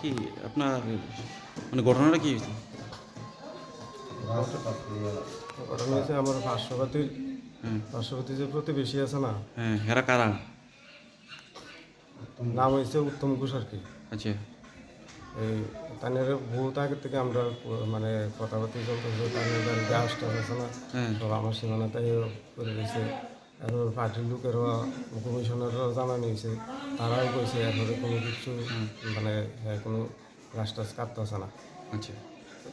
কি আপনার মানে ঘটনাটা কি হয়েছে? ঘটনা হয়েছে আমার পার্শ্ববর্তী হ্যাঁ। পার্শ্ববর্তী যে প্রতিবেশী আছে না হ্যাঁ হেরা কারা? নাম হয়েছে উত্তম ঘোষ আর কি। আচ্ছা। এই তানের বহুত আগে থেকে আমরা মানে কথাবার্তা চলতেছে তানের বাড়ি গ্যাস আছে না। হ্যাঁ। সব আমার সীমানাটাই করে দিয়েছে আর ওর পার্টির লোকেরও কমিশনারও জানানো হয়েছে তারাও কইছে এরপরে কোনো কিছু মানে হ্যাঁ, কোনো টাছ কাটতেছে না। আচ্ছা।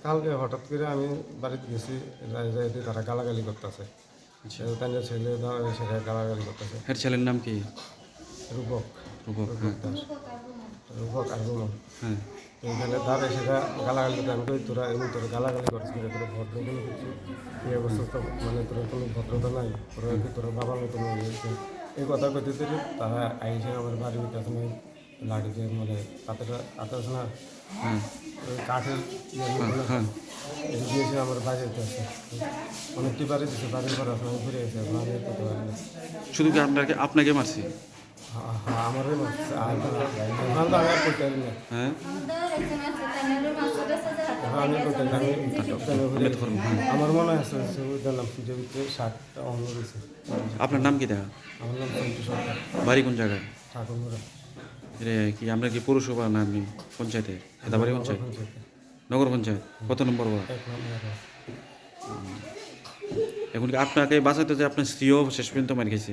কালকে হঠাৎ করে আমি বাড়িতে গেছি যাই যাইতে তারা গালাগালি করতেছে। আচ্ছা। তাদের ছেলে সেখানে গালাগালি করতেছে। হের ছেলের নাম কি? রূপক। রূপক হ্যাঁ। দাস রূপক আর রুমন। হ্যাঁ। এইখানে ধারে সেটা গালাগালি করতে আমি তোরা এমনি তোরা গালাগালি করছিস কিরে তোরা ভদ্র কোনো কিছু। ইয়ে করছিস তো মানে তোরা কোনো ভদ্রতা নাই তোরা তোরা বাবার মতো হয়ে গেছে এই কথা কইতে দিলে তারা আইসে আমার বাড়ির কাছে নেই লাঠি দিয়ে মানে পাতাটা পাতা আছে না? কাঠের ইয়ে দিয়েছে আমার বাড়িতে আছে অনেকটি বাড়ি দিয়েছে বাড়ির পর ঘুরে গেছে না শুধু কি আপনাকে আপনাকে মারছে? আমার মনে আছে আপনার নাম কি দেখা? আমার নাম বাড়ি কোন জায়গায়? কি আমরা কি পৌরসভা না আপনি পঞ্চায়েতে? হেদাবাড়ি পঞ্চায়েত? নগর পঞ্চায়েত? কত নম্বর ওয়ার্ড? এখন কি আপনাকে বাঁচাতে যে আপনার স্ত্রীও শেষ পর্যন্ত মার গেছে